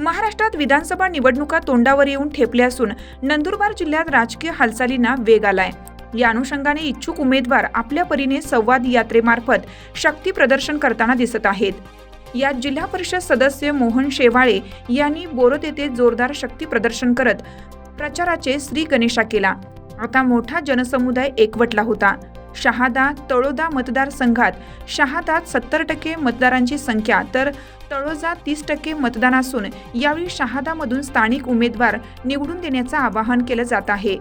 महाराष्ट्रात विधानसभा निवडणुका तोंडावर येऊन ठेपल्या असून नंदुरबार जिल्ह्यात राजकीय हालचालींना वेग आलाय. या अनुषंगाने इच्छुक उमेदवार आपल्या परीने संवाद यात्रेमार्फत शक्ती प्रदर्शन करताना दिसत आहेत. यात जिल्हा परिषद सदस्य मोहन शेवाळे यांनी बोरत येथे जोरदार शक्ती प्रदर्शन करत प्रचाराचे श्री गणेशा केला. आता मोठा जनसमुदाय एकवटला होता. शहादा तळोदा मतदारसंघात शहादात सत्तर टक्के मतदारांची संख्या तर तळोजा तीस टक्के मतदान असून यावेळी शहादामधून स्थानिक उमेदवार निवडून देण्याचं आवाहन केलं जात आहे.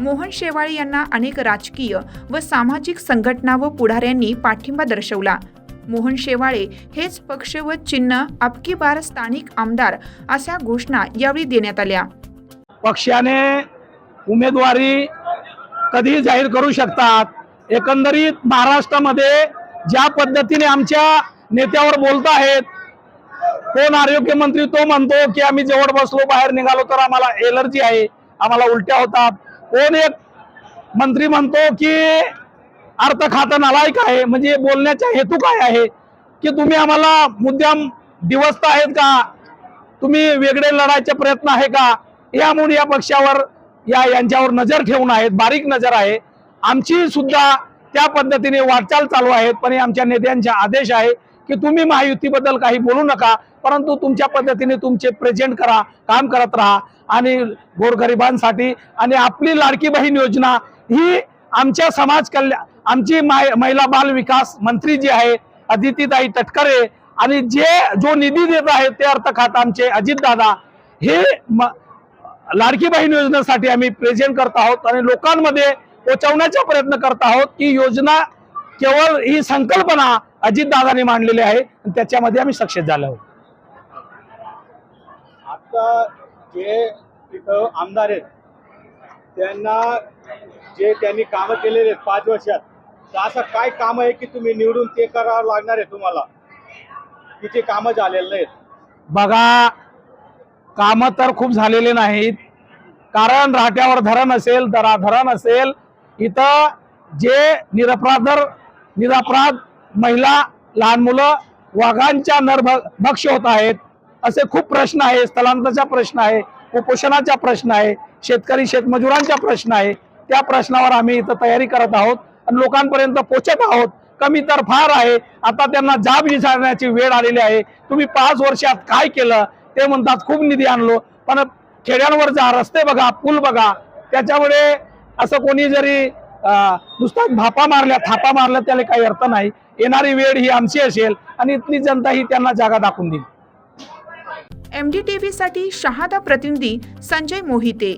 मोहन शेवाळे यांना अनेक राजकीय व सामाजिक संघटना व पुढाऱ्यांनी पाठिंबा दर्शवला. मोहन शेवाळे हेच पक्ष व चिन्ह अबकी बार स्थानिक आमदार अशा घोषणा यावेळी देण्यात आल्या. पक्षाने उमेदवारी कधी जाहीर करू शकतात. एकंदरीत महाराष्ट्रामध्ये ज्या पद्धतीने आमच्या नेत्यावर बोलत आहेत कोण आरोग्य मंत्री तो म्हणतो की आम्ही जवळ बसलो बाहेर निघालो तर आम्हाला एलर्जी आहे आम्हाला उलट्या होतात. कोण एक मंत्री म्हणतो की अर्थ खातं नालायक आहे म्हणजे बोलण्याचा हेतू काय आहे? की तुम्ही आम्हाला मुद्दाम दिवस्त आहेत का? तुम्ही वेगळे लढायचे प्रयत्न आहे का? यामुळे या पक्षावर या यांच्यावर नजर ठेवून आहेत बारीक नजर आहे. आमची सुद्धा त्या पद्धतीने वाटचाल चालू आहेत पण आमच्या नेत्यांचा आदेश आहे की तुम्ही महायुतीबद्दल काही बोलू नका परंतु तुमच्या पद्धतीने तुमचे प्रेझेंट करा काम करत राहा आणि गोरगरिबांसाठी आणि आपली लाडकी बहीण योजना ही आमच्या समाज कल्याण आमची माय महिला बाल विकास मंत्री जी आहे अदितीताई तटकरे आणि जे जो निधी देत आहेत ते अर्थ खात आमचे अजितदादा हे म- लाडकी बहीण योजनेसाठी आम्ही प्रेझेंट करत आहोत आणि लोकांमध्ये पोहोचवण्याचा प्रयत्न करत आहोत. की योजना केवळ ही संकल्पना अजितदादांनी मांडलेली आहे. त्याच्यामध्ये आम्ही सक्सेस झालो आहोत. आता जे तिथं आमदार आहेत त्यांना जे त्यांनी कामं केलेले आहेत पाच वर्षात तर असं काय काम आहे की तुम्ही निवडून ते करावं लागणार आहे तुम्हाला? की जे कामं झालेले नाहीत. बघा कामं तर खूप झालेले नाहीत. कारण राहत्यावर धरण असेल दरा धरण असेल इथं जे निरपराधर निरपराध महिला लहान मुलं वाघांच्या नरभक्ष होत आहेत असे खूप प्रश्न आहे स्थलांतराचा प्रश्न आहे कुपोषणाचा प्रश्न आहे शेतकरी शेतमजुरांचा प्रश्न आहे. त्या प्रश्नावर आम्ही इथं तयारी करत आहोत आणि लोकांपर्यंत पोचत आहोत. कमी तर फार आहे. आता त्यांना जाब विचारण्याची वेळ आलेली आहे. तुम्ही पाच वर्षात काय केलं? ते म्हणतात खूप निधी आणलो. पण खेड्यांवर जा रस्ते बघा पूल बघा. त्याच्यामुळे असं कोणी जरी अं, भापा मारल्या थापा मारल्या त्याला काही अर्थ नाही. येणारी वेळ ही आमची असेल आणि इथली जनता ही त्यांना जागा दाखवून देईल. एम डी टी व्हीसाठी शहादा प्रतिनिधी संजय मोहिते.